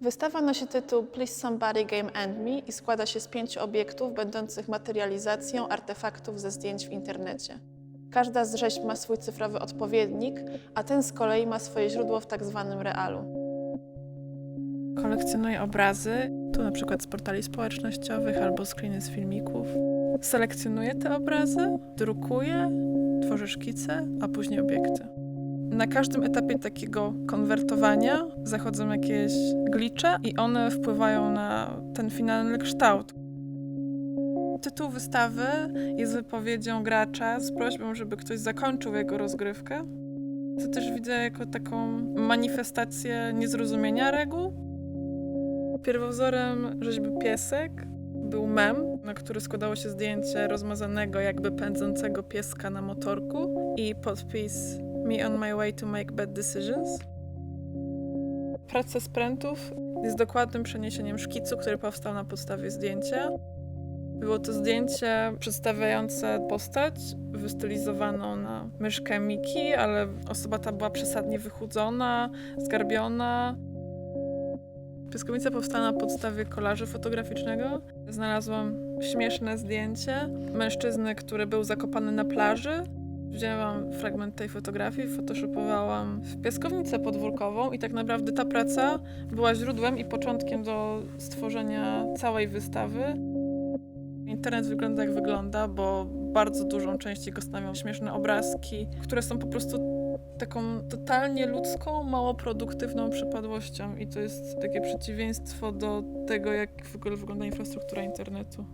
Wystawa nosi tytuł Please Somebody Game and Me i składa się z pięciu obiektów będących materializacją artefaktów ze zdjęć w internecie. Każda z rzeźb ma swój cyfrowy odpowiednik, a ten z kolei ma swoje źródło w tak zwanym realu. Kolekcjonuję obrazy, tu na przykład z portali społecznościowych albo screeny z filmików. Selekcjonuję te obrazy, drukuję, tworzę szkice, a później obiekty. Na każdym etapie takiego konwertowania zachodzą jakieś glicze i one wpływają na ten finalny kształt. Tytuł wystawy jest wypowiedzią gracza z prośbą, żeby ktoś zakończył jego rozgrywkę. To też widzę jako taką manifestację niezrozumienia reguł, Pierwowzorem rzeźby piesek był mem, na który składało się zdjęcie rozmazanego, jakby pędzącego pieska na motorku i podpis Me on my way to make bad decisions. Praca z prętów jest dokładnym przeniesieniem szkicu, który powstał na podstawie zdjęcia. Było to zdjęcie przedstawiające postać wystylizowaną na myszkę Miki, ale osoba ta była przesadnie wychudzona, zgarbiona, Pieskowica powstała na podstawie kolażu fotograficznego. Znalazłam śmieszne zdjęcie mężczyzny, który był zakopany na plaży. Wzięłam fragment tej fotografii, photoshopowałam piaskownicę podwórkową i tak naprawdę ta praca była źródłem i początkiem do stworzenia całej wystawy. Internet wygląda jak wygląda, bo bardzo dużą część jego stanowią śmieszne obrazki, które są po prostu taką totalnie ludzką, mało produktywną przypadłością i to jest takie przeciwieństwo do tego, jak w ogóle wygląda infrastruktura internetu.